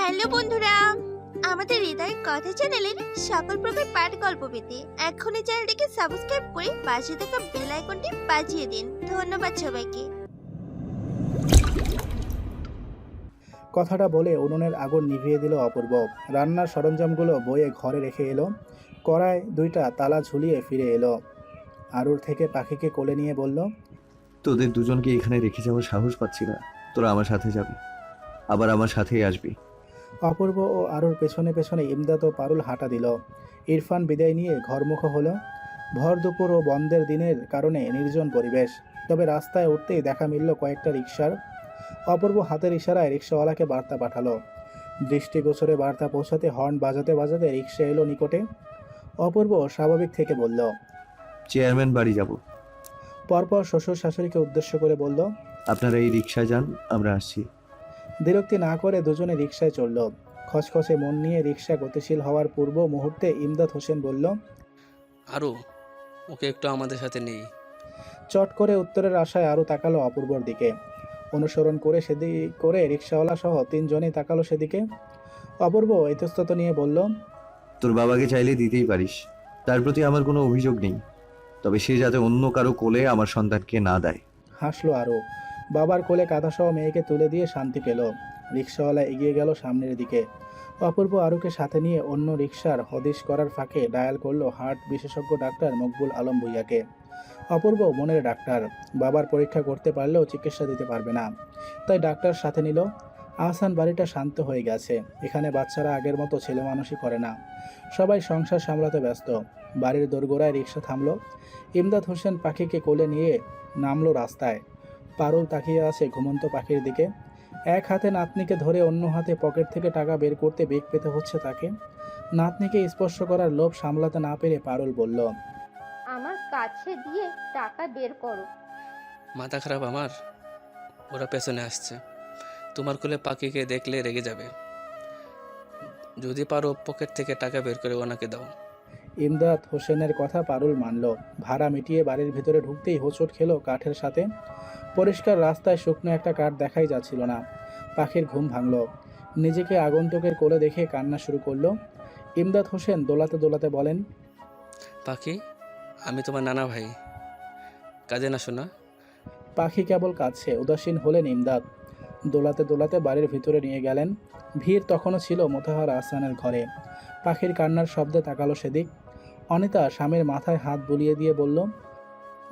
Hello বন্ধুরা আমাদের হৃদয় কথা চ্যানেলের সকল প্রকার পাঠ গল্প পেতে এখনই চ্যানেলটিকে সাবস্ক্রাইব করে পাশে থাকা বেল আইকনটি বাজিয়ে দিন। ধন্যবাদ সবাইকে। কথাটা বলে উনুনের আগুন নিভিয়ে দিল অপূর্ব। রান্নার সরঞ্জামগুলো বয়ে ঘরে রেখে এলো। কড়ায় দুইটা তালা ঝুলিয়ে ফিরে এলো। আরুর থেকে পাখিকে কোলে নিয়ে বলল তোদের দুজনকে এখানে রেখে যাওয়ার সাহস পাচ্ছি না। তোরা আমার সাথে যাবি। আবার আমার সাথেই আসবি। অপূর্ব ও আরুর পেছনে পেছনে ইমদাদ ও পারুল হাঁটা দিল। ইরফান বিদায় নিয়ে ঘরমুখ হলো। ভর দুপুর ও বন্ধের দিনের কারণে নির্জন পরিবেশ। তবে রাস্তায় উঠতেই দেখা মিলল কয়েকটা রিক্সার অপূর্ব হাতের ইশারায় রিক্সাওয়ালাকে বার্তা পাঠালো। দৃষ্টিগোচরে বার্তা পৌঁছাতে হর্ন বাজাতে বাজাতে রিক্সা এলো নিকটে। অপূর্ব স্বাভাবিক থেকে বলল চেয়ারম্যান বাড়ি যাব। পরপর শ্বশুর শাশুড়িকে উদ্দেশ্য করে বলল আপনারা এই রিক্সায় যান আমরা আসছি। বিরক্তি না করে দুজনে রিক্সায় চলল। খসখসে মন নিয়ে রিক্সা গতিশীল হওয়ার পূর্ব মুহূর্তে ইমদাদ হোসেন বলল আরও ওকে একটু আমাদের সাথে নেই চট করে উত্তরের আশায় আরও তাকালো অপূর্বর দিকে। অনুসরণ করে সেদিকে করে রিক্সাওয়ালা সহ তিনজনই তাকালো সেদিকে। অপূর্ব ইতস্তত নিয়ে বলল তোর বাবাকে চাইলে দিতেই পারিস তার প্রতি আমার কোনো অভিযোগ নেই। তবে সে যাতে অন্য কারও কোলে আমার সন্তানকে না দেয়। হাসলো আরও বাবার কোলে কাঁথাসহ মেয়েকে তুলে দিয়ে শান্তি পেল। রিক্সাওয়ালা এগিয়ে গেল সামনের দিকে। অপূর্ব আরুকে সাথে নিয়ে অন্য রিক্সার হদিশ করার ফাঁকে ডায়াল করল হার্ট বিশেষজ্ঞ ডাক্তার মকবুল আলম ভুইয়াকে। অপূর্ব মনের ডাক্তার। বাবার পরীক্ষা করতে পারলেও চিকিৎসা দিতে পারবে না। তাই ডাক্তার সাথে নিল। আহসান বাড়িটা শান্ত হয়ে গেছে। এখানে বাচ্চারা আগের মতো ছেলে মানুষই করে না। সবাই সংসার সামলাতে ব্যস্ত। বাড়ির দোরগোড়ায় রিক্সা থামলো। ইমদাদ হোসেন পাখিকে কোলে নিয়ে নামলো রাস্তায়। পারুল তাকিয়ে আছে ঘুমন্ত পাখির দিকে। এক হাতে নাতনিকে ধরে অন্য হাতে পকেট থেকে টাকা বের করতে বেগ পেতে হচ্ছে তাকে। নাতনিকে স্পর্শ করার লোভ সামলাতে না পেরে পারুল বলল আমার কাছে দিয়ে টাকা বের করো। মাথা খারাপ আমার? ওরা পেছনে আসছে। তোমার কোলে পাখিকে দেখলে রেগে যাবে। যদি পারো পকেট থেকে টাকা বের করে ওনাকে দাও। ইমদাদ হোসেনের কথা পারুল মানল। ভাড়া মিটিয়ে বাড়ির ভিতরে ঢুকতেই হোঁচট খেলো কাঠের সাথে। পরিষ্কার রাস্তায় শুকনো একটা কাঠ দেখাই যাচ্ছিল না। পাখির ঘুম ভাঙল। নিজেকে আগন্তুকের কোলে দেখে কান্না শুরু করল। ইমদাদ হোসেন দোলাতে দোলাতে বলেন পাখি আমি তোমার নানা ভাই। কাজে না শোনা। পাখি কেবল কাঁদছে উদাসীন হলেন ইমদাদ। দোলাতে দোলাতে বাড়ির ভিতরে নিয়ে গেলেন। ভিড় তখনও ছিল মোতাহার আহসানের ঘরে। পাখির কান্নার শব্দে তাকালো সেদিক। অনিতা স্বামীর মাথায় হাত বুলিয়ে দিয়ে বলল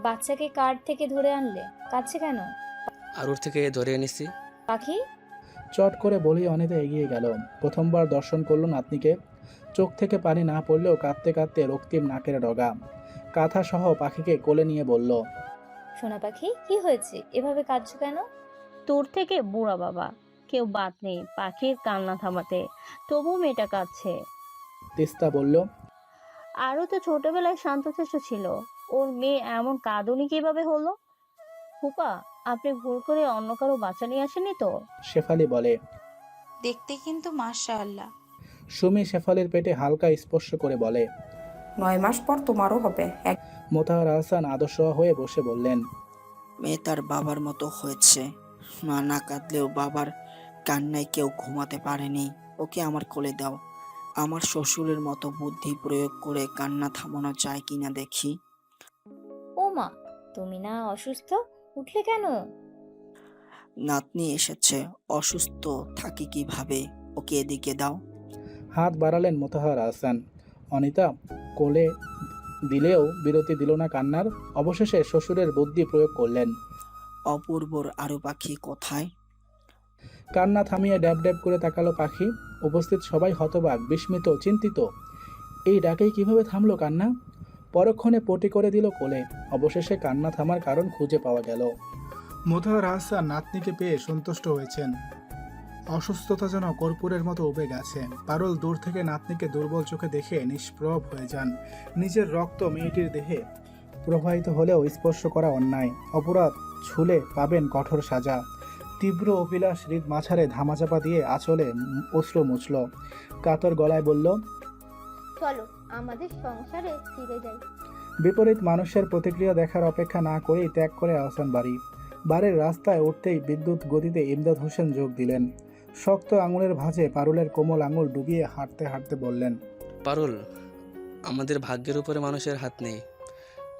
বাচ্চাকে কার থেকে ধরে আনলে? কাছে কেন? আর ওর থেকে ধরে এনেছি। পাখি? চট করে বলি অনিতা এগিয়ে গেল। প্রথমবার দর্শন করল নাতনিকে। চোখ থেকে পানি না পড়লেও কাঁদতে কাঁদতে রক্তিম নাকের ডগা। কাঁথা সহ পাখিকে কোলে নিয়ে বলল সোনা পাখি কি হয়েছে? এভাবে কাঁদছো কেন? তোর থেকে বুড়া বাবা কেউ বাদ নেই পাখির কান্না থামাতে। তবু মেয়েটা কাঁদছে। তিস্তা বলল আরও তো ছোটবেলায় শান্তশিষ্ট ছিল। ওর মেয়ে এমন কাঁদুনি কীভাবে হলো? ফুপা আপনি ভুল করে অন্য কারও বাচ্চা নিয়ে আসেনি তো? শেফালি বলে দেখতে কিন্তু মাশা আল্লাহ সুমি শেফালির পেটে হালকা স্পর্শ করে বলে নয় মাস পর তোমারও হবে। এক মোতাহার আহসান আদর্শ হয়ে বসে বললেন মেয়ে তার বাবার মতো হয়েছে। মা না কাঁদলেও বাবার কান্নায় কেউ ঘুমাতে পারেনি। ওকে আমার কোলে দাও। আমার শ্বশুরের মতো বুদ্ধি প্রয়োগ করে কান্না থামানো যায় কিনা দেখি। তুমি না অসুস্থ? উঠলে কেন? নাতনি এসেছে অসুস্থ থাকি কীভাবে? ওকে এদিকে দাও। হাত বাড়ালেন মোতাহার আহসান। অনিতা কোলে দিলেও বিরতি দিল না কান্নার। অবশেষে শ্বশুরের বুদ্ধি প্রয়োগ করলেন। অপূর্বর আরও পাখি কোথায়? কান্না থামিয়ে ড্যাব ড্যাব করে তাকালো পাখি। উপস্থিত সবাই হতবাক বিস্মিত চিন্তিত। এই ডাকেই কীভাবে থামলো কান্না? পরক্ষণে পটি করে দিল কোলে। অবশেষে কান্না থামার কারণ খুঁজে পাওয়া গেল। মোতাহার আহসান নাতনিকে পেয়ে সন্তুষ্ট হয়েছেন। অসুস্থতা যেন কর্পূরের মতো উবে গেছে। পারুল দূর থেকে নাতনিকে দুর্বল চোখে দেখে নিষ্প্রভ হয়ে যান। নিজের রক্ত মেয়েটির দেহে প্রবাহিত হলেও স্পর্শ করা অন্যায়। অপরাধ ছুলে পাবেন কঠোর সাজা। তীব্র অভিলাষ হৃদ মাঝারে ধামাচাপা দিয়ে আঁচলে অশ্রু মুছল। কাতর গলায় বলল চলো আমাদের সংসারে ফিরে যাই। বিপরীত মানুষের প্রতিক্রিয়া দেখার অপেক্ষা না করেই ত্যাগ করে আহসান বাড়ি। বাড়ির রাস্তায় উঠতেই বিদ্যুৎ গতিতে ইমদাদ হোসেন যোগ দিলেন। শক্ত আঙুলের ভাঁজে পারুলের কোমল আঙুল ডুবিয়ে হাঁটতে হাঁটতে বললেন পারুল আমাদের ভাগ্যের উপরে মানুষের হাত নেই।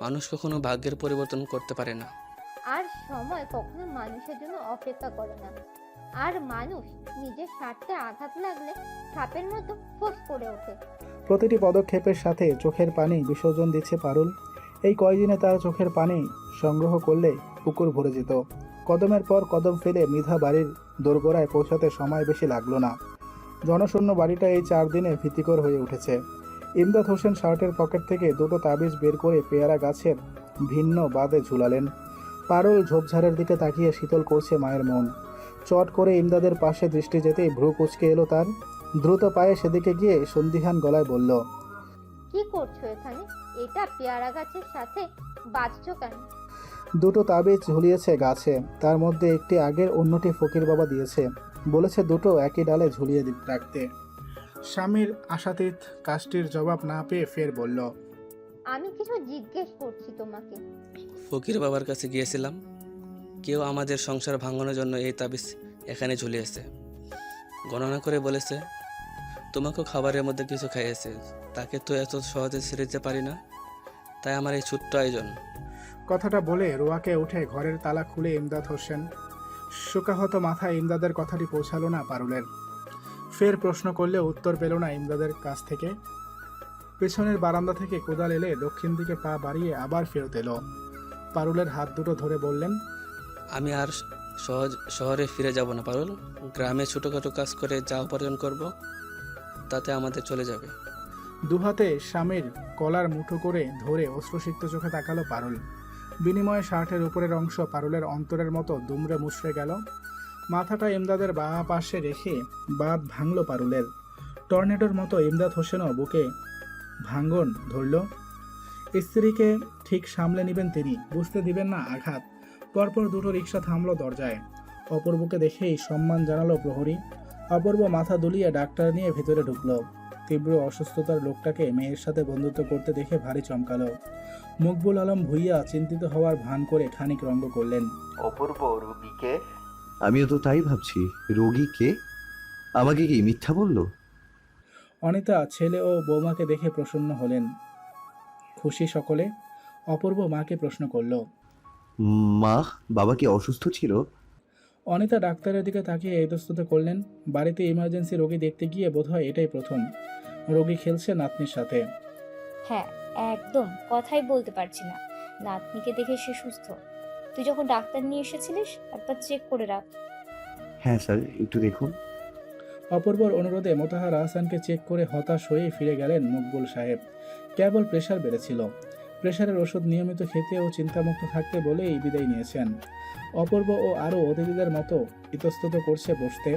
মানুষ কখনো ভাগ্যের পরিবর্তন করতে পারে না। আর সময় কখনো মানুষের জন্য অপেক্ষা করে না। আর মানুষ নিজের স্বার্থে আঘাত লাগলে সাপের মতো ফোঁস করে ওঠে। প্রতিটি পদক্ষেপের সাথে চোখের পানি বিসর্জন দিচ্ছে পারুল। এই কয়দিনে তার চোখের পানি সংগ্রহ করলে পুকুর ভরে যেত। কদমের পর কদম ফেলে মৃধা বাড়ির দোরগোড়ায় পৌঁছাতে সময় বেশি লাগল না। জনশূন্য বাড়িটা এই চার দিনে ভীতিকর হয়ে উঠেছে। ইমদাদ হোসেন শার্টের পকেট থেকে দুটো তাবিজ বের করে পেয়ারা গাছের ভিন্ন বাদে ঝুলালেন। পারুল ঝোপঝাড়ের দিকে তাকিয়ে শীতল করছে মায়ের মন। চট করে ইমদাদের পাশে দৃষ্টি যেতেই ভ্রু কুচকে এলো তার। দ্রুত পায়ে সেদিকে গিয়ে সন্দিহান গলায় বলল কি করছ এখানে? এটা পেয়ারা গাছের সাথে বাজছো কেন? দুটো তাবিজ ঝুলিয়েছে গাছে তার মধ্যে একটি আগের অন্যটি ফকির বাবা দিয়েছে। বলেছে দুটো একই ডালে ঝুলিয়ে রাখতে। স্বামীর আশাতীত কাজটির জবাব না পেয়ে ফের বলল আমি কিছু জিজ্ঞেস করছি তোমাকে। ফকির বাবার কাছে গিয়েছিলাম। কেউ আমাদের সংসার ভাঙানোর জন্য এই তাবিজ এখানে ঝুলিয়েছে। গণনা করে বলেছে তোমাকেও খাবারের মধ্যে কিছু খাইয়েছে। তাকে তো এত সহজে ছেড়ে দিতে পারি না। তাই আমার এই ছোট্ট আয়োজন। কথাটা বলে রোয়াকে উঠে ঘরের তালা খুলে ইমদাদ হোসেন। শোকাহত মাথায় ইমদাদের কথাটি পৌঁছালো না পারুলের। ফের প্রশ্ন করলে উত্তর পেল না ইমদাদের কাছ থেকে। পেছনের বারান্দা থেকে কোদাল এলে দক্ষিণ দিকে পা বাড়িয়ে আবার ফেরত এলো। পারুলের হাত দুটো ধরে বললেন আমি আর সহজ শহরে ফিরে যাব না পারুল। গ্রামে ছোটোখাটো কাজ করে যা উপার্জন করব। তাতে আমাদের চলে যাবে। দুহাতে স্বামীর কলার মুঠো করে ধরে অশ্রুসিক্ত চোখে তাকালো পারুল। বিনিময়ে শার্টের উপরের অংশ পারুলের অন্তরের মতো দুমড়ে মুচড়ে গেল। মাথাটা ইমদাদের বাঁ পাশে রেখে বাদ ভাঙল পারুলের। টর্নেডোর মতো ইমদাদ হোসেনও বুকে ভাঙ্গন ধরল। স্ত্রীকে ঠিক সামলে নেবেন তিনি, বুঝতে দিবেন না আঘাত। পরপর দুটো রিক্সা থামলো দরজায়। অপূর্বকে দেখেই সম্মান জানালো প্রহরী। অপূর্ব মাথা দুলিয়ে ডাক্তার নিয়ে ভেতরে ঢুকলো। তীব্র অসুস্থতার লোকটাকে মেয়ের সাথে বন্ধুত্ব করতে দেখে ভারী চমকালো। মকবুল আলম ভুইয়া চিন্তিত হওয়ার ভান করে খানিক রঙ্গ করলেন। অপূর্ব রুবিকে আমিও তো তাই ভাবছি। রোগী কে? আমাকে কি মিথ্যা বলল? অনিতা ছেলে ও বৌমাকে দেখে প্রসন্ন হলেন। খুশি সকলে অপূর্ব মাকে প্রশ্ন করল। মা বাবা কি অসুস্থ ছিল? অনিতা ডাক্তারের দিকে তাকিয়ে ইতস্তত করলেন বাড়িতে ইমার্জেন্সি রোগী দেখতে গিয়ে বোধহয় এটাই প্রথম। রোগী খেলছে নাতনির সাথে। হ্যাঁ একদম কথাই বলতে পারছি না। নাতনিকে দেখে সে সুস্থ। তুই যখন ডাক্তার নিয়ে এসেছিলিস একবার চেক করে রাখ। হ্যাঁ স্যার একটু দেখুন। অপূর্বর অনুরোধে মোতাহার আহসানকে চেক করে হতাশ হয়ে ফিরে গেলেন মকবুল সাহেব। কেবল প্রেশার বেড়েছিল। প্রেশারের ওষুধ নিয়মিত খেতে ও চিন্তামুক্ত থাকতে বলেই বিদায় নিয়েছেন। অপূর্ব ও আরও অতিথিদের মতো ইতস্তত করছে বসতে।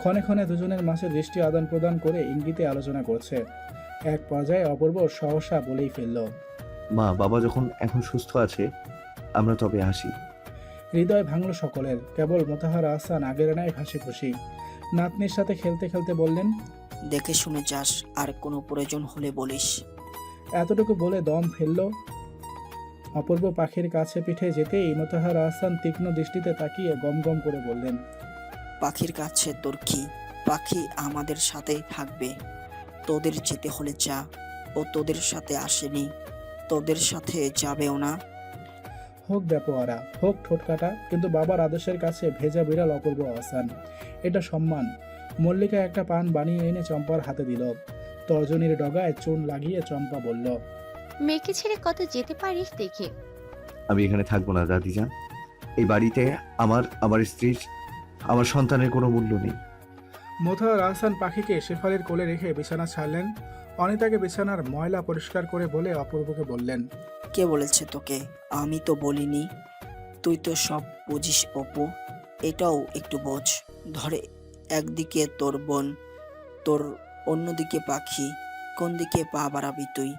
ক্ষণে ক্ষণে দুজনের মাঝে দৃষ্টি আদান প্রদান করে ইঙ্গিতে আলোচনা করছে। এক পর্যায়ে অপূর্ব সহসা বলেই ফেলল মা বাবা যখন এখন সুস্থ আছে আমরা তবে আসি হৃদয় ভাঙল সকলের কেবল মোতাহার আহসান আগের নাই হাসি খুশি। নাতনির সাথে খেলতে খেলতে বললেন দেখে শুনে যাস আর কোনো প্রয়োজন হলে বলিস। এতটুকু বলে দম ফেলল। অপূর্ব পাখির কাছে পিঠে যেতেই মোতাহার আহসান তীক্ষ্ণ দৃষ্টিতে তাকিয়ে গম গম করে বললেন পাখির কাছে তোর কি? পাখি আমাদের সাথেই থাকবে। তোদের যেতে হলে যা ও তোদের সাথে আসেনি। তোদের সাথে যাবেও না। হোক ব্যাপোয়ারা হোক ঠোঁটকাটা কিন্তু বাবার আদেশের কাছে ভেজা বিড়াল অপূর্ব আহসান। এটা সম্মান। মল্লিকা একটা পান বানিয়ে এনে চম্পার হাতে দিল। তর্জনীর ডগায় চুন লাগিয়ে চম্পা বলল মেয়েকে ছেড়ে কত যেতে পারিস দেখে। আমি এখানে থাকব না দাদিজান এই বাড়িতে আমার আমার স্ত্রীর আমার সন্তানের কোনো মূল্য নেই। মোতাহার আহসান পাখিকে শেফালির কোলে রেখে বিছানা ছাড়লেন। অনিতাকে বিছানার ময়লা পরিষ্কার করে বলে অপূর্বকে বললেন কে বলেছে তোকে? আমি তো বলিনি। তুই তো সব বুঝিস অপু। এটাও একটু বোঝ। ধরে একদিকে তোর বোন তোর অন্যদিকে পাখি কোন দিকে পা বাড়াবি তুই?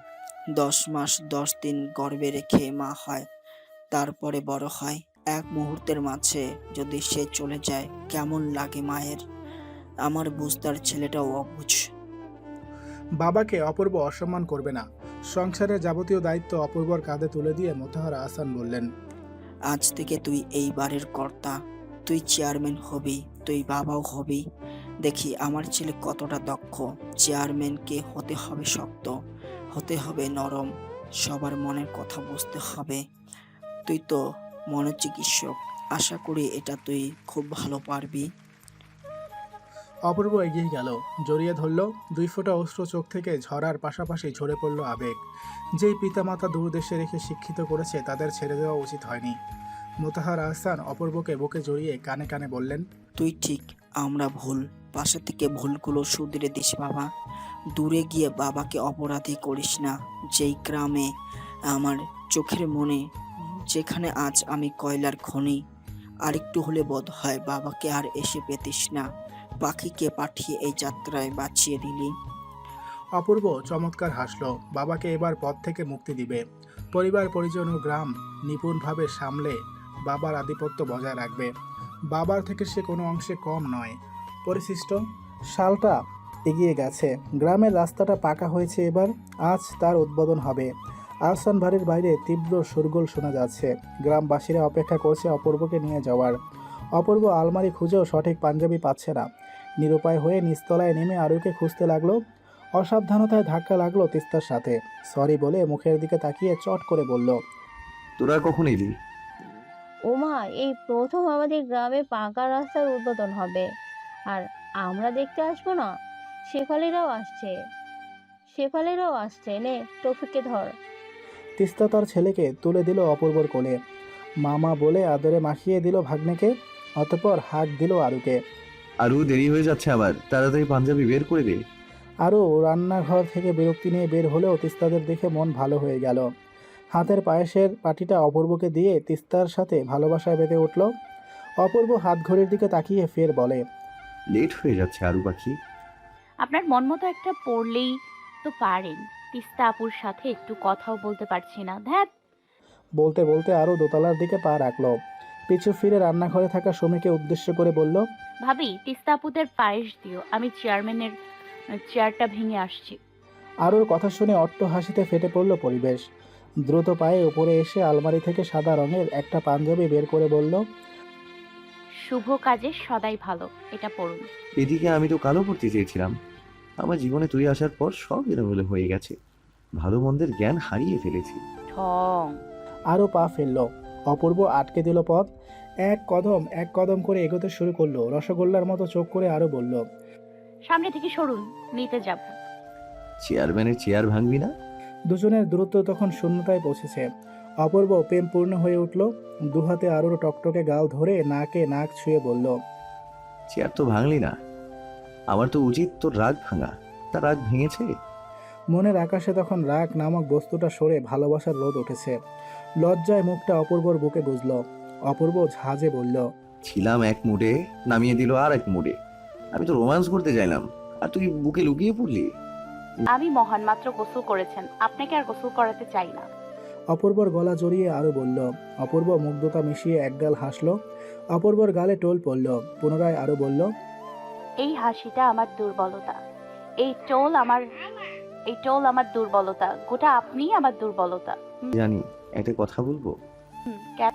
দশ মাস দশ দিন গর্ভে রেখে মা হয় তারপরে বড় হয়। এক মুহূর্তের মাঝে যদি সে চলে যায় কেমন লাগে মায়ের? আমার বুঝতার ছেলেটাও অবুঝ। বাবাকে অপূর্ব অসম্মান করবে না। সংসারের যাবতীয় দায়িত্ব অপূর্বর কাঁধে তুলে দিয়ে মোতাহার আহসান বললেন আজ থেকে তুই এই বাড়ির কর্তা। তুই চেয়ারম্যান হবি তুই বাবাও হবি। দেখি আমার ছেলে কতটা দক্ষ। চেয়ারম্যানকে হতে হবে শক্ত হতে হবে নরম সবার মনের কথা বুঝতে হবে। তুই তো মনোচিকিৎসক আশা করি এটা তুই খুব ভালো পারবি। অপূর্ব এগিয়ে গেল জড়িয়ে ধরল দুই ফোঁটা অস্ত্র চোখ থেকে ঝরার পাশাপাশি ঝরে পড়ল আবেগ। যেই পিতামাতা দূর দেশে রেখে শিক্ষিত করেছে তাদের ছেড়ে দেওয়া উচিত হয়নি। মোতাহার আহসান অপূর্বকে বুকে জড়িয়ে কানে কানে বললেন তুই ঠিক আমরা ভুল। পাশে থেকে ভুলগুলো শুধরে দিস, বাবা। দূরে গিয়ে বাবাকে অপরাধী করিস না। যেই গ্রামে আমার চোখের মনে, যেখানে আজ আমি কয়লার খনি, আরেকটু হলে বোধ হয় বাবাকে আর এসে পেতিস না। পাখিকে পাঠিয়ে এই যাত্রায় বাঁচিয়ে দিলি। অপূর্ব চমৎকার হাসল। বাবাকে এবার পথ থেকে মুক্তি দিবে। পরিবার, পরিজন ও গ্রাম নিপুণভাবে সামলে বাবার আধিপত্য বজায় রাখবে। বাবার থেকে সে কোনো অংশে কম নয়। পরিশিষ্ট শালটা এগিয়ে গেছে। গ্রামের রাস্তাটা পাকা হয়েছে এবার আজ তার উদ্বোধন হবে। আহসান বাড়ির বাইরে তীব্র শোরগোল শোনা যাচ্ছে। গ্রামবাসীরা অপেক্ষা করছে অপূর্বকে নিয়ে যাওয়ার। অপূর্ব আলমারি খুঁজেও সঠিক পাঞ্জাবি পাচ্ছে না। নিরুপায় হয়ে নিস্তলায় নেমে আরুকে খুঁজতে লাগল। অসাবধানতায় ধাক্কা লাগল তিস্তার সাথে। সরি বলে মুখের দিকে তাকিয়ে চট করে বলল তোরা কখন এলি? ওমা এই প্রথম আমাদের গ্রামে পাকা রাস্তার উদ্বোধন হবে। আর আমরা দেখতে আসব না? শেফালিরাও আসছে। শেফালিরাও আসছে নে টফিককে ধর। তিস্তা তার ছেলেকে তুলে দিল অপূর্বর কোলে। মামা বলে আদরে মাখিয়ে দিল ভাগ্নেকে অতপর হাঁক দিল আরুকে। আরু দেরি হয়ে যাচ্ছে আবার। তাড়াতাড়ি পাঞ্জাবি বের করে দে। আরও রান্নাঘর থেকে বিরক্তি নিয়ে বের হলেও তিস্তাদের দেখে মন ভালো হয়ে গেল। হাতের পায়েসের পাটিটা অপূর্বকে দিয়ে তিস্তার সাথে ভালোবাসায় বেঁধে উঠল। অপূর্ব হাত ঘড়ির দিকে তাকিয়ে ফের বলে লেট হয়ে যাচ্ছে আরু পাখি। আপনার মন মতো একটা পড়লেই তো পারেন। তিস্তা আপুর সাথে একটু কথাও বলতে পারছি না। ধ্যাত বলতে বলতে আরও দোতলার দিকে পা রাখল। পিছু ফিরে রান্নাঘরে থাকা সুমিকে উদ্দেশ্য করে বলল ভাবি তিস্তা আপুদের পায়েস দিও। আমি চেয়ারম্যানের চেয়ারটা ভেঙে আসছি। আরুর কথা শুনে অট্ট হাসিতে ফেটে পড়ল পরিবেশ। দ্রুত পায়ে উপরে এসে আলমারি থেকে সাদা রঙের একটা পাঞ্জাবি বের করে বলল শুভ কাজে সদাই ভালো এটা পড়ুন। এদিকে আমি তো কালো পড়তে চেয়েছিলাম। আমার জীবনে তুই আসার পর সব এলোমেলো হয়ে গেছে। ভালো মন্দের জ্ঞান হারিয়ে ফেলেছি। ঠং। আরও পা ফেলল। অপূর্ব আটকে দিল পথ। এক কদম এক কদম করে এগোতে শুরু করল। রসগোল্লার মতো চোখ করে আরও বলল সামনে থেকে সরুন নিতে যাব। চেয়ারম্যানের চেয়ার ভাঙবি না? দুজনের দূরত্ব তখন শূন্যতায় পৌঁছেছে। অপূর্ব প্রেমপূর্ণ হয়ে উঠল। দুহাতে আরুর টকটকে গাল ধরে নাকে নাক ছুঁয়ে বলল চেয়ার তো ভাঙলি না। আমার তো উচিত তোর রাগ ভাঙা। তা রাগ ভেঙেছে? মনের আকাশে তখন রাগ নামক বস্তুটা সরে ভালোবাসার রোদ উঠেছে। লজ্জায় মুখটা অপূর্বর বুকে বুঝল অপূর্ব ঝাঁজে বলল ছিলাম এক মুডে নামিয়ে দিল আর এক মুডে। আমি তো রোমান্স করতে চাইলাম। আর তুই বুকে লুকিয়ে পড়লি? আমি মহান মাত্র গোসল করেছেন। আপনাকে আর গোসল করাতে চাই না। অপূর্বর গলা জড়িয়ে আরও বলল অপূর্ব মুগ্ধতা মিশিয়ে একগাল হাসল। অপূর্বর গালে টোল পড়ল পুনরায় আরও বলল এই হাসিটা আমার দুর্বলতা। এই টোল আমার এই টোল আমার দুর্বলতা। গোটা আপনিই আমার দুর্বলতা। জানি একটা কথা বলব? হুম, কেন?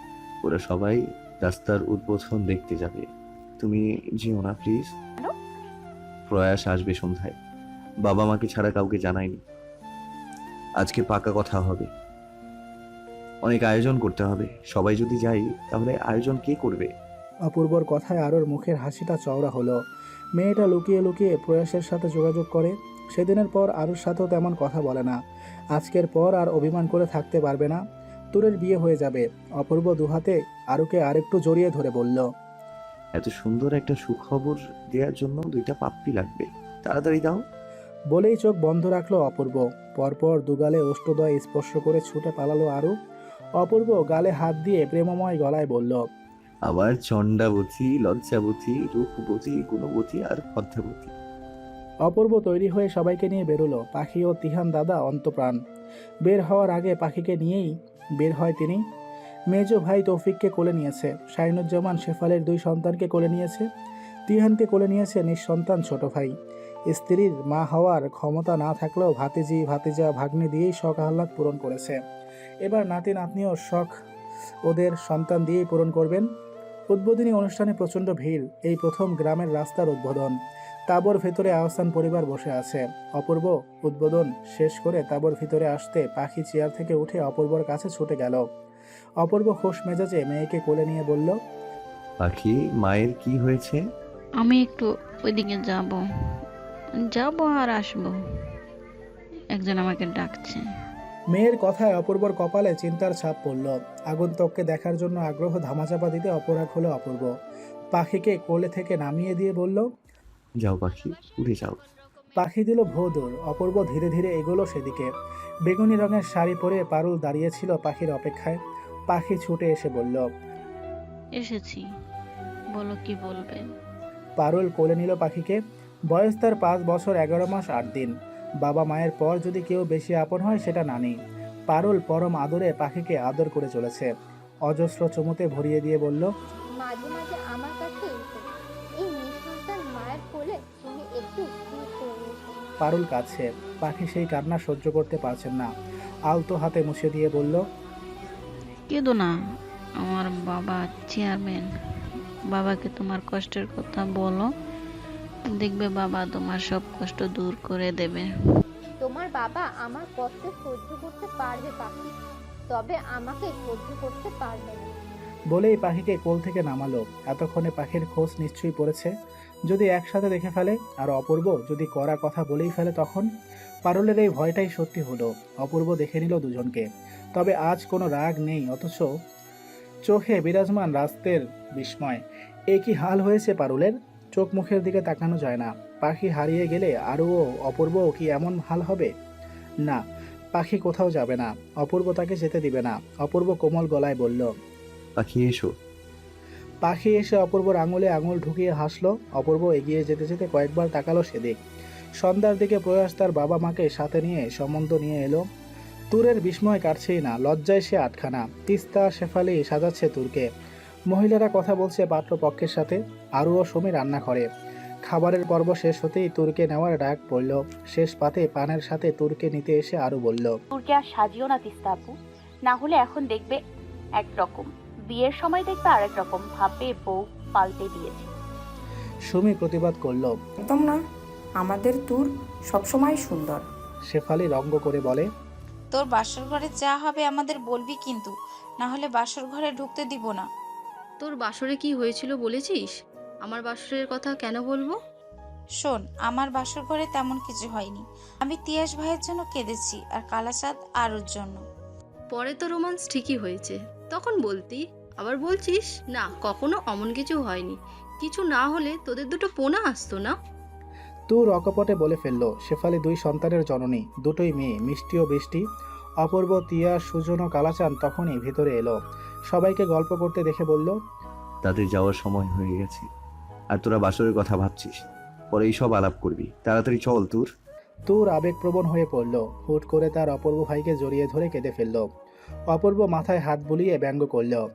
ওরা সবাই রাস্তার উদ্বোধন দেখতে যাবে। তুমি যেও না প্লিজ? প্রয়াস আসবে সন্ধ্যায়। বাবা মাকে ছাড়া কাউকে জানায়নি। আজকে পাকা কথা হবে। অনেক আয়োজন করতে হবে। সবাই যদি যাই তাহলে আয়োজন কে করবে? অপূর্বর কথায় আরোর মুখের হাসিটা চওড়া হলো। মেয়েটা লুকিয়ে লুকিয়ে প্রয়াসের সাথে যোগাযোগ করে। সেদিনের পর আরুর সাথেও তেমন কথা বলে না। আজকের পর আর অভিমান করে থাকতে পারবে না। তুরের বিয়ে হয়ে যাবে। অপূর্ব দুহাতে আরুকে আরেকটু জড়িয়ে ধরে বলল এত সুন্দর একটা সুখবর দেওয়ার জন্য দুইটা পাপ্পি লাগবে। তাড়াতাড়ি দাও। বলেই চোখ বন্ধ রাখল অপূর্ব। পরপর দুগালে অষ্টদয় স্পর্শ করে ছুটে পালালো আরু। অপূর্ব গালে হাত দিয়ে প্রেমময় গলায় বলল আবার চণ্ডাবতী লজ্জাবতী রূপবতী গুণবতী আর পদ্মাবতী অপূর্ব তৈরি হয়ে সবাইকে নিয়ে বেরোলো পাখি ও তিহান দাদা অন্তপ্রাণ। বের হওয়ার আগে পাখিকে নিয়েই বের হয় তিনি। মেজ ভাই তৌফিককে কোলে নিয়েছে শাইনুজ্জামান শেফালের দুই সন্তানকে কোলে নিয়েছে তিহানকে কোলে নিয়েছে নিঃসন্তান ছোট ভাই। স্ত্রীর মা হওয়ার ক্ষমতা না থাকলেও ভাতিজি ভাতিজা ভাগ্নে দিয়েই শখ আহ্লাদ পূরণ করেছে। এবার নাতি নাতনিও শখ ওদের সন্তান দিয়েই পূরণ করবেন। উদ্বোধনী অনুষ্ঠানে প্রচণ্ড ভিড় এই প্রথম গ্রামের রাস্তার উদ্বোধন। তাবর ভেতরে আহসান পরিবার বসে আছে। অপূর্ব উদ্বোধন শেষ করে তাবর ভিতরে আসতে পাখি চেয়ার থেকে উঠে অপূর্বর কাছে ছুটে গেল। অপূর্ব খোশ মেজাজে মেয়েকে কোলে নিয়ে বলল পাখি মায়ের কি হয়েছে? আমি একটু ওইদিকে যাব। যাব আর আসব। একজন আমাকে ডাকছে। মেয়ের কথায় অপূর্বর কপালে চিন্তার ছাপ পড়ল। আগন্তককে দেখার জন্য আগ্রহ ধামাচাপা দিতে অপরাগ হলো অপূর্ব। পাখিকে কোলে থেকে নামিয়ে দিয়ে বলল যাও পাখি উঠে যাও। পাখি দিল ভৌদৌড় অপূর্ব ধীরে ধীরে এগোলো সেদিকে। বেগুনি রঙের শাড়ি পরে পারুল দাঁড়িয়েছিল পাখির অপেক্ষায়। পাখি ছুটে এসে বলল এসেছি বলো কি বলবে। পারুল কোলে নিল পাখিকে। বয়স তার পাঁচ বছর এগারো মাস আট দিন। বাবা মায়ের পর যদি কেউ বেশি আপন হয় সেটা নানি। পারুল পরম আদরে পাখিকে আদর করে চলেছে। অজস্র চুমুতে ভরিয়ে দিয়ে বলল মাঝে মাঝে আমার কাছে এসো। এই নিঃসন্তান মায়ের কোলে তুমি একটু স্থির করে এসো পারুল কাছে পাখি সেই কান্না সহ্য করতে পারছেন না। আলতো হাতে মুছে দিয়ে বলল কেঁদো না। আমার বাবা চেয়ারম্যান। বাবাকে তোমার কষ্টের কথা বলো। দেখবে বাবা তোমার সব কষ্ট দূর করে দেবে। তোমার বাবা আমার কষ্ট সহ্য করতে পারবে পাখি তবে আমাকে সহ্য করতে পারবে না। বলেই পাখিকে কোল থেকে নামালো। এতক্ষণে পাখির খোঁজ নিশ্চয়ই পড়েছে। যদি একসাথে দেখে ফেলে আর অপূর্ব যদি করা কথা বলেই ফেলে তখন পারুলের এই ভয়টাই সত্যি হলো। অপূর্ব দেখে নিল দুজনকে। তবে আজ কোনো রাগ নেই অথচ চোখে বিরাজমান রাস্তের বিস্ময়। এ কি হাল হয়েছে পারুলের? চোখ মুখের দিকে তাকানো যায় না। পাখি হারিয়ে গেলে আরও অপূর্ব কি এমন হাল হবে? না পাখি কোথাও যাবে না। অপূর্ব তাকে যেতে দিবে না। অপূর্ব কোমল গলায় বলল পাখি এসো। পাখি এসে অপূর্বর আঙুলে আঙুল ঢুকিয়ে হাসলো। অপূর্ব এগিয়ে যেতে যেতে কয়েকবার তাকালো সেদিক। সন্ধ্যার দিকে প্রয়াস তার বাবা মাকে সাথে নিয়ে সম্বন্ধ নিয়ে এলো। তুরের বিস্ময় কাটছেই না লজ্জায় সে আটখানা। তিস্তা শেফালি সাজাচ্ছে তুরকে। মহিলারা কথা বলছে পাত্রপক্ষের সাথে। আরও ও সমী রান্না করে খাবারের পর্ব শেষ হতেই তুরকে নেওয়ার ডাক পড়ল। শেষ পাতে পানের সাথে তুরকে নিতে এসে আরও বলল তোরকে আর সাজিও না তিস্তা আপু। না হলে এখন দেখবে একরকম। বিয়ের সময় দেখবে আরেক রকম। ভাববে বউ পাল্টে দিয়েছে। সুমি প্রতিবাদ করল একদম না। আমাদের ট্যুর সবসময় সুন্দর। শেফালি রঙ্গ করে বলে তোর বাসর ঘরে যা হবে আমাদের বলবি কিন্তু। না হলে বাসর ঘরে ঢুকতে দিব না। তোর বাসরে কি হয়েছিল বলেছিস? আমার বাসরের কথা কেন বলব? শোন আমার বাসর ঘরে তেমন কিছু হয়নি। আমি তিয়াস ভাইয়ের জন্য কেঁদেছি আর কালাচাঁদ আরুর জন্য। পরে তো রোমান্স ঠিকই হয়েছে। তখন বলতি আবার বলছিস না কখনো অমন কিছু হয়নি। কিছু না হলে তোদের দুটো পোনা আসতো না? তুর অকপটে বলে ফেলল শেফালি দুই সন্তানের জননী দুটোই মেয়ে মিষ্টি ও বৃষ্টি। অপূর্ব তিয়া সুজন ও কালাচান তখনই ভেতরে এলো। সবাইকে গল্প করতে দেখে বলল তাদের যাওয়ার সময় হয়ে গেছে। আর তোরা বাসরের কথা ভাবছিস। পরে এই সব আলাপ করবি। তাড়াতাড়ি চল তোর। তুর আবেগপ্রবণ হয়ে পড়ল। হুট করে তার অপূর্ব ভাইকে জড়িয়ে ধরে কেঁদে ফেলল। অপূর্ব মাথায় হাত বুলিয়ে ব্যঙ্গ করল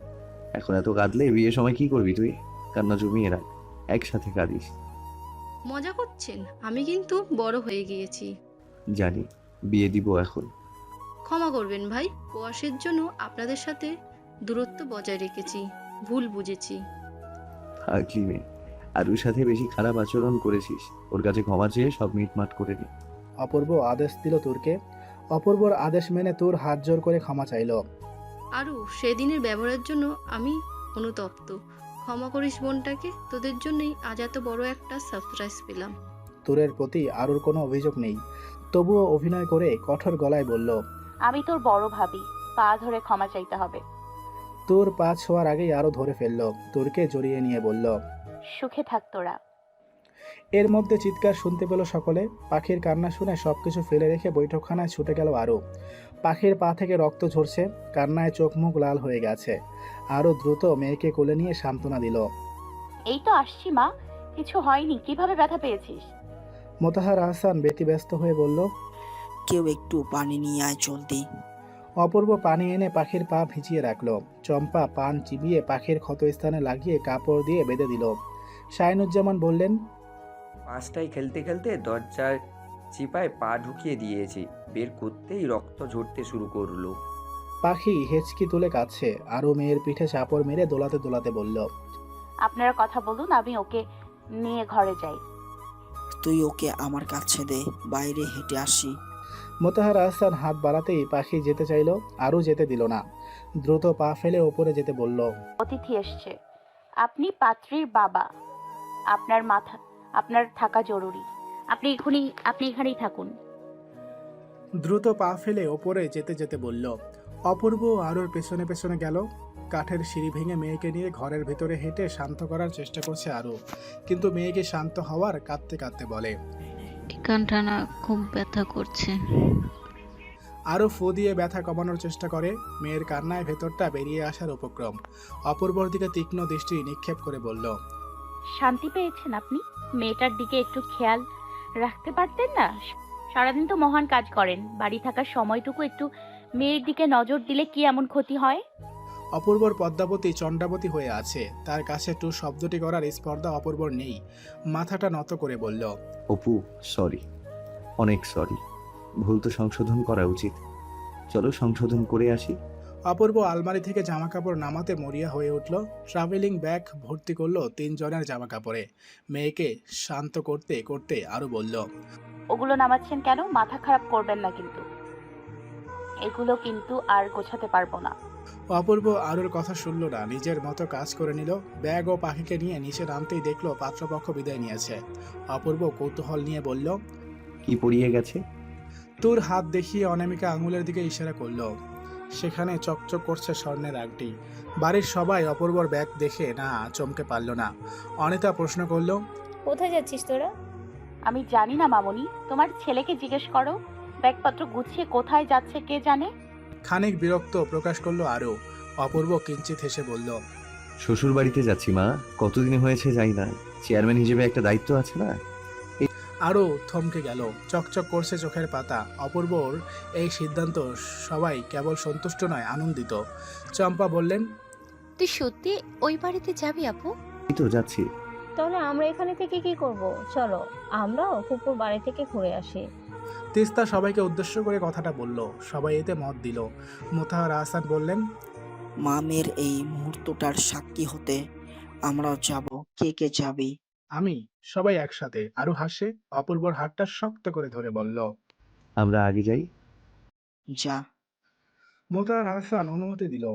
এখন এত কাঁদলে বিয়ের সময় কি করবি তুই? কান্না জমিয়ে রাখ। একসাথে কাঁদিস। মজা করছেন। আমি কিন্তু বড় হয়ে গিয়েছি। জানি। বিয়ে দিব এখন। ক্ষমা করবেন ভাই। প্রয়াসের জন্য আপনাদের সাথে দূরত্ব বজায় রেখেছি ভুল বুঝেছি। মেয়ে আর ওর সাথে বেশি খারাপ আচরণ করেছিস। ওর কাছে ক্ষমা চেয়ে সব মিটমাট করে নি। অপূর্ব আদেশ দিল তোরকে। অপূর্বর আদেশ মেনে তোর হাত জোর করে ক্ষমা চাইল। আরও সেদিনের ব্যবহারের জন্য আমি অনুতপ্ত। ক্ষমা করিস বোনটাকে তোদের জন্যই আজ এত বড় একটা সারপ্রাইজ পেলাম। তোরের প্রতি আরুর কোনো অভিযোগ নেই। তবুও অভিনয় করে কঠোর গলায় বলল আমি তোর বড় ভাবি পা ধরে ক্ষমা চাইতে হবে। তোর পা ছোঁয়ার আগেই আরও ধরে ফেলল তোরকে জড়িয়ে নিয়ে বলল সুখে থাক তোরা। এর মধ্যে চিৎকার শুনতে পেল সকলে পাখির কান্না শুনে সবকিছু ফেলে রেখে বৈঠকখানায় ছুটে গেল আরও পাখির পা থেকে রক্ত ঝরছে কান্নায় চোখ মুখ লাল হয়ে গেছে। আরও দ্রুত মেয়েকে কোলে নিয়ে সান্ত্বনা দিল এই তো আসছি মা কিছু হয়নি কীভাবে ব্যথা পেয়েছিস? মোতাহার আহসান ব্যতিব্যস্ত হয়ে বলল কেউ একটু পানি নিয়ে আয় চলতি অপূর্ব পানি এনে পাখির পা ভিজিয়ে রাখল। চম্পা পান চিবিয়ে পাখির ক্ষতস্থানে লাগিয়ে কাপড় দিয়ে বেঁধে দিল। শাহিনুজ্জামান বললেন পাঁচটায় খেলতে খেলতে দরজার চিপায় পা ঢুকিয়ে দিয়েছি। বের করতেই রক্ত ঝরতে শুরু করল। পাখি হেঁচকি তুলে কাছে আরও মেয়ের পিঠে চাপড় মেরে দোলাতে দোলাতে বলল আপনারা কথা বলুন আমি ওকে নিয়ে ঘরে যাই। তুই ওকে আমার কাছে দে বাইরে হেঁটে আসি। মোতাহার আহসান হাত বাড়াতেই পাখি যেতে চাইল আরও যেতে দিল না। দ্রুত পা ফেলে ওপরে যেতে বলল অতিথি এসছে। আপনি পাত্রীর বাবা। আপনার মাথা আপনার থাকা জরুরি। আপনি এখনই আপনি এখানেই থাকুন। দ্রুত পা ফেলে ওপরে যেতে যেতে বলল অপূর্ব আরোর পেছনে পেছনে গেল। কাঠের সিঁড়ি ভেঙে মেয়েকে নিয়ে ঘরের ভেতরে হেঁটে শান্ত করার চেষ্টা করছে আরও কিন্তু মেয়েকে শান্ত হওয়ার কাঁদতে কাঁদতে বলে এখানটা না খুব ব্যথা করছে। আরও ফু দিয়ে ব্যথা কমানোর চেষ্টা করে মেয়ের কান্নায় ভেতরটা বেরিয়ে আসার উপক্রম। অপূর্বর দিকে তীক্ষ্ণ দৃষ্টি নিক্ষেপ করে বলল শান্তি পেয়েছেন আপনি? মেয়েটার দিকে একটু খেয়াল রাখতে পারতেন না? সারাদিন তো মহান কাজ করেন বাড়ি থাকার সময়টুকু একটু মেয়ের দিকে নজর দিলে কি এমন ক্ষতি হয়? অপূর্বর পদ্মাবতী চণ্ডাবতী হয়ে আছে। তার কাছে টু শব্দটি করার স্পর্ধা অপূর্বর নেই। মাথাটা নত করে বলল অপু সরি অনেক সরি ভুল তো সংশোধন করা উচিত। চলো সংশোধন করে আসি। অপূর্ব আলমারি থেকে জামা কাপড় নামাতে মরিয়া হয়ে উঠল। ট্রাভেলিং ব্যাগ ভর্তি করল তিনজনের জামা কাপড়ে মেয়েকে শান্ত করতে করতে আরও বলল ওগুলো নামাচ্ছেন কেন? মাথা খারাপ করবেন না কিন্তু। এগুলো কিন্তু আর গোছাতে পারব না। অপূর্ব আরুর কথা শুনল না। নিজের মতো কাজ করে নিল। ব্যাগ ও পাখিকে নিয়ে নিচে নামতেই দেখল পাত্রপক্ষ বিদায় নিয়েছে। অপূর্ব কৌতূহল নিয়ে বলল কি পড়িয়ে গেছে? তোর হাত দেখিয়ে অনামিকা আঙুলের দিকে ইশারা করল। সেখানে চকচক করছে স্বর্ণের আগটি বাড়ির সবাই অপূর্বর ব্যাগ দেখে না চমকে পারল না। অনিতা প্রশ্ন করল কোথায় যাচ্ছিস তোরা? আমি জানি না মামনি। তোমার ছেলেকে জিজ্ঞেস করো। ব্যাগপত্র গুছিয়ে কোথায় যাচ্ছে কে জানে? খানিক বিরক্ত প্রকাশ করল আরও। অপূর্ব কিঞ্চিত হেসে বলল শ্বশুর বাড়িতে যাচ্ছি মা কতদিন হয়েছে যাই না। চেয়ারম্যান হিসেবে একটা দায়িত্ব আছে না? আরও থমকে গেল চকচক করছে চোখের পাতা। অপূর্বর এই সিদ্ধান্ত সবাই কেবল সন্তুষ্ট নয় আনন্দিত। চম্পা বললেন তুই সত্যি ওই বাড়িতে যাবি আপু? এই তো যাচ্ছি। তাহলে আমরা এখানে থেকে কি করব? চলো আমরাও কুকুর বাড়ি থেকে ঘুরে আসি। তিস্তা সবাইকে উদ্দেশ্য করে কথাটা বলল। সবাই এতে মত দিল। মোতাহার আহসান বললেন মামের এই মুহূর্তটার সাক্ষী হতে আমরাও যাব। কে কে যাবি? আমি? সবাই একসাথে। আরও হাসে অপূর্বর হাতটা শক্ত করে ধরে বলল আমরা আগে যাই? যা। মোতাহার হাসান অনুমতি দিল।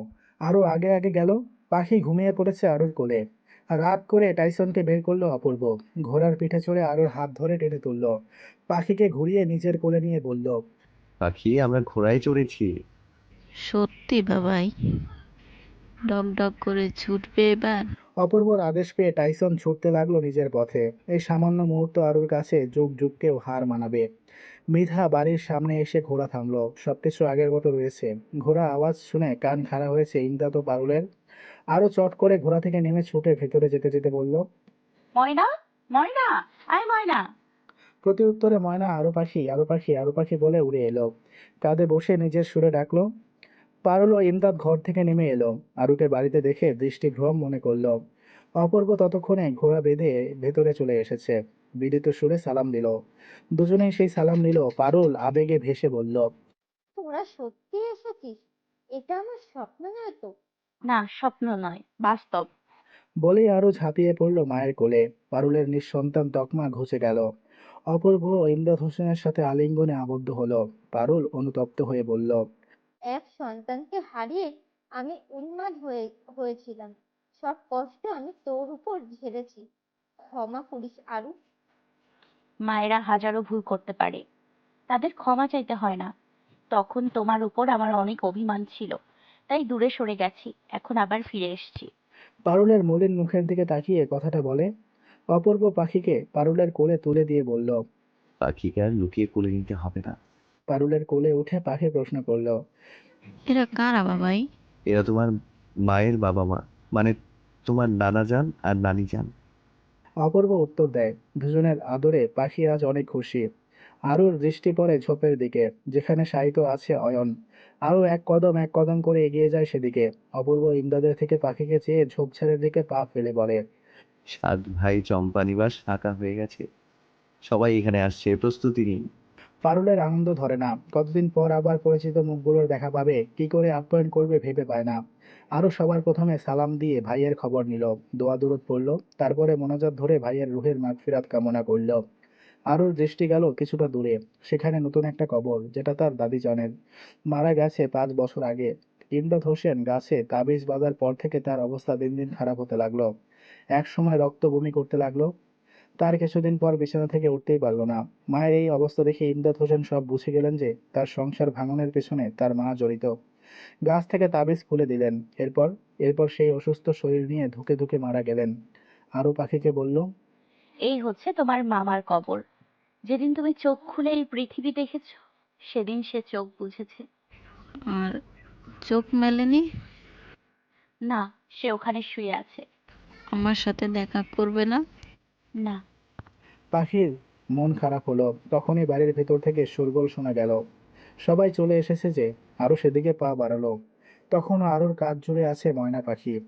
আরও আগে আগে গেল। পাখি ঘুমিয়ে পড়েছে আরুর কোলে। রাত করে টাইসনকে বের করল অপূর্ব। ঘোড়ার পিঠে চড়ে আরুর হাত ধরে টেনে তুলল। পাখিকে ঘুরিয়ে নিজের কোলে নিয়ে বলল পাখি আমরা ঘোড়ায় চড়েছি। সত্যি বাবাই। ডগ ডগ করে ছুটবে এবার? অপূর্বর আদেশ পেয়ে টাইসন ছুটতে লাগল নিজের পথে। এই সামান্য মুহূর্ত আরুর কাছে যুগ যুগকেও হার মানাবে। মৃধা বাড়ির সামনে এসে ঘোড়া থামলো। সবকিছু আগের মতো রয়েছে। ঘোড়া আওয়াজ শুনে কান খাড়া হয়েছে ইন্দাত পারুলের। আরও চট করে ঘোড়া থেকে নেমে ছুটে ভেতরে যেতে যেতে বলল ময়না ময়না আয় ময়না। প্রতি উত্তরে ময়না আরও পাখি আরও পাখি আরও পাখি বলে উড়ে এলো। কাঁধে বসে নিজের সুরে ডাকলো পারুল ও ইমদাদ ঘর থেকে নেমে এলো। আরুকে বাড়িতে দেখে দৃষ্টিভ্রম মনে করল অপূর্ব ততক্ষণে ঘোড়া বেঁধে ভেতরে চলে এসেছে। বিদিত সুরে সালাম দিল। দুজনেই সেই সালাম নিল। পারুল আবেগে ভেসে বলল তোরা সত্যি এসেছিস? এটা আমার স্বপ্ন নয় তো। না স্বপ্ন নয় বাস্তব। বলেই আরও ঝাঁপিয়ে পড়ল মায়ের কোলে। পারুলের নিঃসন্তান তকমা ঘুচে গেল। অপূর্ব ইমদাদ হোসেনের সাথে আলিঙ্গনে আবদ্ধ হলো। পারুল অনুতপ্ত হয়ে বলল এক সন্তানকে হারিয়ে আমি উন্মাদ হয়ে হয়েছিলাম। সব কষ্ট আমি তোর উপর ঝেড়েছি। ক্ষমা করিস আরু। মায়েরা হাজারো ভুল করতে পারে। তাদের ক্ষমা চাইতে হয় না। তখন তোমার উপর আমার অনেক অভিমান ছিল। তাই দূরে সরে গেছি এখন আবার ফিরে এসেছি। পারুলের মলিন মুখের দিকে তাকিয়ে কথাটা বলে। অপূর্ব পাখিকে পারুলের কোলে তুলে দিয়ে বলল পাখিকে আর লুকিয়ে কোলে নিতে হবে না। পারুলের কোলে উঠে পাখি প্রশ্ন করল এরা কারা বাবাই? এরা তোমার মায়ের বাবা মা মানে তোমার নানা যান আর নানি যান। অপূর্ব উত্তর দেয় দুজনের আদরে পাখি আজ অনেক খুশি। আরুর দৃষ্টি পড়ে ঝোপের দিকে যেখানে শায়িত আছে অয়ন। আরও এক কদম এক কদম করে এগিয়ে যায় সেদিকে। অপূর্ব ইমদাদের থেকে পাখিকে চেয়ে ঝোপঝাড়ের দিকে পা ফেলে বলে সাত ভাই চম্পা নিবাস আঁকা হয়ে গেছে। সবাই এখানে আসছে প্রস্তুতি নিন। পারুলের আনন্দ ধরে না। কতদিন পর আবার পরিচিত মুখগুলোর দেখা পাবে কি করে আপ্যায়ন করবে ভেবে পায় না। আরও সবার প্রথমে সালাম দিয়ে ভাইয়ের খবর নিল। দোয়া দূরত পড়ল তারপরে মনোজাত ধরে ভাইয়ের রুহের মাগফিরাত কামনা করল। আরুর দৃষ্টি গেল কিছুটা দূরে। সেখানে নতুন একটা কবর, যেটা তার দাদি জানেন। মারা গেছে পাঁচ বছর আগে। ইমদাদ হোসেন গাছে তাবিজ বাঁধার পর থেকে তার অবস্থা দিন দিন খারাপ হতে লাগল। এক সময় রক্ত বমি করতে লাগল। তার কিছুদিন পর বিছানা থেকে উঠতেই পারল না। মায়ের এই অবস্থা দেখে ইমদাদ হোসেন সব বুঝে গেলেন যে তার সংসার ভাঙনের পেছনে তার মা জড়িত। গাছ থেকে তাবিজ খুলে দিলেন। এরপর এরপর সেই অসুস্থ শরীর নিয়ে ধুকে ধুকে মারা গেলেন। আরও পাখিকে বলল, এই হচ্ছে তোমার মামার কবর। যেদিন তুমি চোখ খুলে এই পৃথিবী দেখেছ সেদিন সে চোখ বুঝেছে। আর চোখ মেলেনি? না সে ওখানে শুয়ে আছে। আমার সাথে দেখা করবে না? না। পাখির মন খারাপ হলো তখনই বাড়ির ভেতর থেকে শোরগোল শোনা গেল। সবাই চলে এসেছে যে আরও সেদিকে পা বাড়ালো। তখনও আরোর কাজ জুড়ে আছে ময়না পাখি।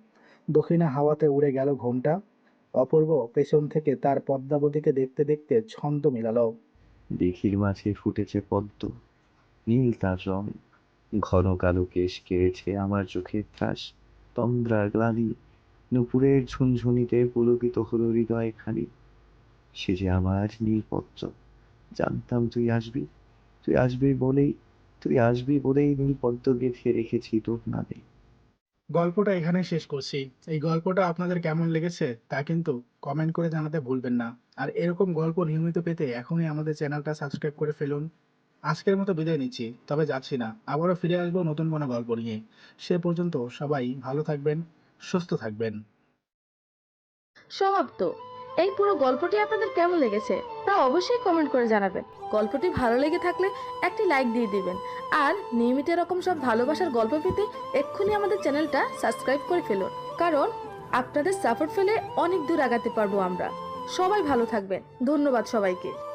দক্ষিণা হাওয়াতে উড়ে গেল ঘুমটা। অপূর্ব পেছন থেকে তার পদ্মাবতীকে দেখতে দেখতে ছন্দ মিলাল। দিঘির মাঝে ফুটেছে পদ্ম, নীল তার রং। ঘন কালো কেশ কেড়েছে আমার চোখের ত্রাস তন্দ্রা গ্লানি। নুপুরের ঝুনঝুনিতে পুলকিত হলো হৃদয় খানি। সে যে আমার নীল পদ্ম, জানতাম তুই আসবি তুই আসবি বলেই, তুই আসবি বলেই নীল পদ্ম গেঁথে রেখেছি তোর নামে। গল্পটা এখানে শেষ করছি। এই গল্পটা আপনাদের কেমন লেগেছে তা কিন্তু কমেন্ট করে জানাতে ভুলবেন না। আর এরকম গল্প নিয়মিত পেতে এখনই আমাদের চ্যানেলটা সাবস্ক্রাইব করে ফেলুন। আজকের মতো বিদায় নিচ্ছি, তবে যাচ্ছি না। আবারও ফিরে আসব নতুন কোনো গল্প নিয়ে। সে পর্যন্ত সবাই ভালো থাকবেন, সুস্থ থাকবেন। সমাপ্ত। এই পুরো গল্পটি আপনাদের কেমন লেগেছে তা অবশ্যই কমেন্ট করে জানাবেন। গল্পটি ভালো লেগে থাকলে একটি লাইক দিয়ে দিবেন। আর নিয়মিত এরকম সব ভালোবাসার গল্প পেতে এক্ষুনি আমাদের চ্যানেলটা সাবস্ক্রাইব করে ফেলুন। কারণ আপনাদের সাপোর্ট ফেলে অনেক দূর আগাতে পারব আমরা। সবাই ভালো থাকবেন। ধন্যবাদ সবাইকে।